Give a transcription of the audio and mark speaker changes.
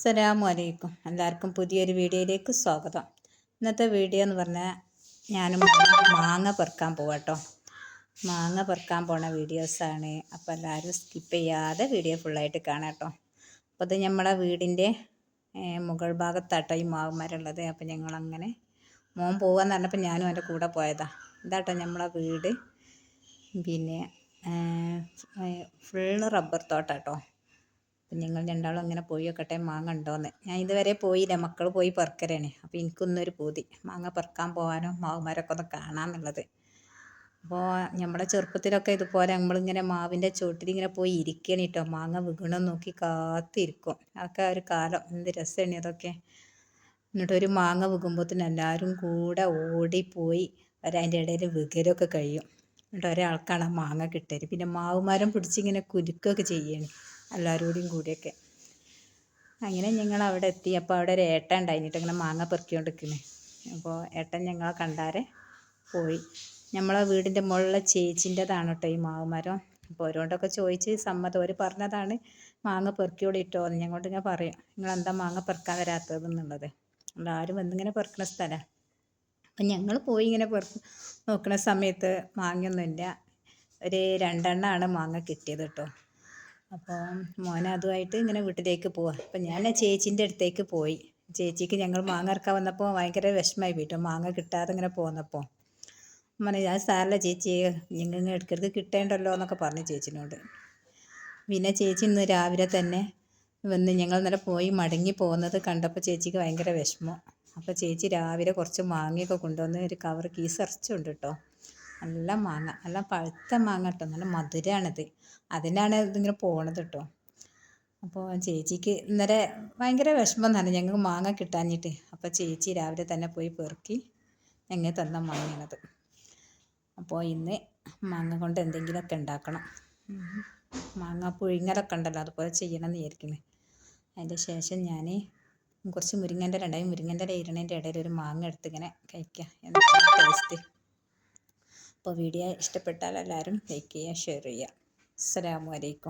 Speaker 1: അസ്സലാമു അലൈക്കും. എല്ലാവർക്കും പുതിയൊരു വീഡിയോയിലേക്ക് സ്വാഗതം. ഇന്നത്തെ വീഡിയോ എന്ന് പറഞ്ഞാൽ ഞാനും മാങ്ങ പെറുക്കാൻ പോവാട്ടോ മാങ്ങ പെറുക്കാൻ പോണ വീഡിയോസാണ് അപ്പോൾ എല്ലാവരും സ്കിപ്പ് ചെയ്യാതെ വീഡിയോ ഫുള്ളായിട്ട് കാണാം കേട്ടോ അപ്പോൾ ഇത് നമ്മളെ വീടിന്റെ മുകൾ ഭാഗത്താട്ടോ ഈ മാവുമാരുള്ളത് അപ്പോൾ ഞങ്ങളങ്ങനെ മോൻ പോകാന്ന് പറഞ്ഞപ്പോൾ ഞാനും എന്റെ കൂടെ പോയതാ. ഇതാട്ടോ നമ്മളെ വീട്. പിന്നെ ഫുള്ള് റബ്ബർ തോട്ടാട്ടോ അപ്പം നിങ്ങൾ രണ്ടാളും അങ്ങനെ പോയി നോക്കട്ടെ മാങ്ങ ഉണ്ടോയെന്ന് ഞാൻ ഇതുവരെ പോയില്ല മക്കൾ പോയി പെറുക്കലാണ്. അപ്പോൾ എനിക്കൊന്നൊരു പൂതി. മാങ്ങ പെറുക്കാൻ പോകാനോ മാവുമാരൊക്കെ ഒന്ന് കാണാമെന്നുള്ളത് അപ്പോൾ നമ്മുടെ ചെറുപ്പത്തിലൊക്കെ ഇതുപോലെ നമ്മളിങ്ങനെ മാവിന്റെ ചുവട്ടിലിങ്ങനെ പോയി ഇരിക്കണം കേട്ടോ മാങ്ങ വീണം നോക്കി കാത്തിരിക്കും. അതൊക്കെ ഒരു കാലം. എന്ത് രസമാണ് അതൊക്കെ. എന്നിട്ട് ഒരു മാങ്ങ വീകുമ്പോഴത്തേന് എല്ലാവരും കൂടെ ഓടിപ്പോയി. അതിന്റെ ഇടയിൽ വികലൊക്കെ കഴിയും. എന്നിട്ട് ഒരാൾക്കാണ് ആ മാങ്ങ കിട്ടൽ. പിന്നെ മാവുമരം പിടിച്ചിങ്ങനെ കുലുക്കൊക്കെ ചെയ്യണം. എല്ലാവരോടും കൂടിയൊക്കെ. അങ്ങനെ ഞങ്ങൾ അവിടെ എത്തി. അപ്പോൾ അവിടെ ഒരു ഏട്ടൻ ഉണ്ടായിട്ട് ഇങ്ങനെ മാങ്ങ പെറുക്കിക്കൊണ്ടിരിക്കുന്നത് അപ്പോൾ ഏട്ടൻ ഞങ്ങളെ കണ്ടാരെ പോയി. നമ്മളെ വീടിന്റെ മുകളിലെ ചേച്ചിന്റെതാണ് കേട്ടോ ഈ മാവുമരം. അപ്പോൾ ഓരോണ്ടൊക്കെ ചോദിച്ച് സമ്മതം. അവർ പറഞ്ഞതാണ് മാങ്ങ പെറുക്കിയോളിട്ടോ എന്ന്. ഞങ്ങളോട് ഇങ്ങനെ പറയും. നിങ്ങൾ എന്താ മാങ്ങ പെറുക്കാൻ വരാത്തത് എന്നുള്ളത് എല്ലാവരും വന്നിങ്ങനെ പെറുക്കുന്ന സ്ഥലമാണ് അപ്പം ഞങ്ങൾ പോയി ഇങ്ങനെ പെറുക്ക് നോക്കുന്ന സമയത്ത് മാങ്ങയൊന്നുമില്ല. ഒരു രണ്ടെണ്ണമാണ് മാങ്ങ കിട്ടിയത് കേട്ടോ. അപ്പോൾ മോൻ അതുമായിട്ട് ഇങ്ങനെ വീട്ടിലേക്ക് പോവാം. അപ്പം ഞാൻ ചേച്ചീന്റെ അടുത്തേക്ക് പോയി. ചേച്ചിക്ക് ഞങ്ങൾ മാങ്ങ ഇറക്കാൻ വന്നപ്പോൾ ഭയങ്കര വിഷമമായി വീട്ടും മാങ്ങ കിട്ടാതെ ഇങ്ങനെ പോന്നപ്പോൾ അമ്മനെ ഞാൻ സാറല്ല ചേച്ചി നിങ്ങൾ ഇങ്ങനെ എടുക്കരുത് കിട്ടേണ്ടല്ലോ എന്നൊക്കെ പറഞ്ഞു ചേച്ചിനോട്. പിന്നെ ചേച്ചി ഇന്ന് രാവിലെ തന്നെ വന്ന് ഞങ്ങൾ ഇന്നലെ പോയി മടങ്ങി പോകുന്നത് കണ്ടപ്പോൾ ചേച്ചിക്ക് ഭയങ്കര വിഷമം. അപ്പോൾ ചേച്ചി രാവിലെ കുറച്ച് മാങ്ങയൊക്കെ കൊണ്ടുവന്ന് ഒരു കവർ കീസ് ഇറച്ചുണ്ട് കേട്ടോ നല്ല മാങ്ങ നല്ല പഴുത്ത മാങ്ങ കേട്ടോ. നല്ല മധുരമാണിത് അതിനാണ് ഇതിങ്ങനെ പോണത് കേട്ടോ. അപ്പോൾ ചേച്ചിക്ക് ഇന്നലെ ഭയങ്കര വിഷമം തന്നെ ഞങ്ങൾക്ക് മാങ്ങ കിട്ടാഞ്ഞിട്ട്. അപ്പോൾ ചേച്ചി രാവിലെ തന്നെ പോയി പെറുക്കി ഞങ്ങൾ തന്ന മാങ്ങയാണത്. അപ്പോൾ ഇന്ന് മാങ്ങ കൊണ്ട് എന്തെങ്കിലുമൊക്കെ ഉണ്ടാക്കണം. മാങ്ങ പുഴുങ്ങലൊക്കെ ഉണ്ടല്ലോ അതുപോലെ ചെയ്യണം എന്ന് വിചാരിക്കുന്നത് അതിന്റെ ശേഷം ഞാൻ കുറച്ച് മുരിങ്ങന്റെ ഇല മുരിങ്ങന്റെ ഇല ഇരണേന്റെ ഇടയിൽ ഒരു മാങ്ങ എടുത്ത് ഇങ്ങനെ കഴിക്കുക എന്താ ടേസ്റ്റ് അപ്പോൾ വീഡിയോ ഇഷ്ടപ്പെട്ടാൽ എല്ലാവരും ലൈക്ക് ചെയ്യുക ഷെയർ ചെയ്യുക. അസ്സലാമു അലൈക്കും.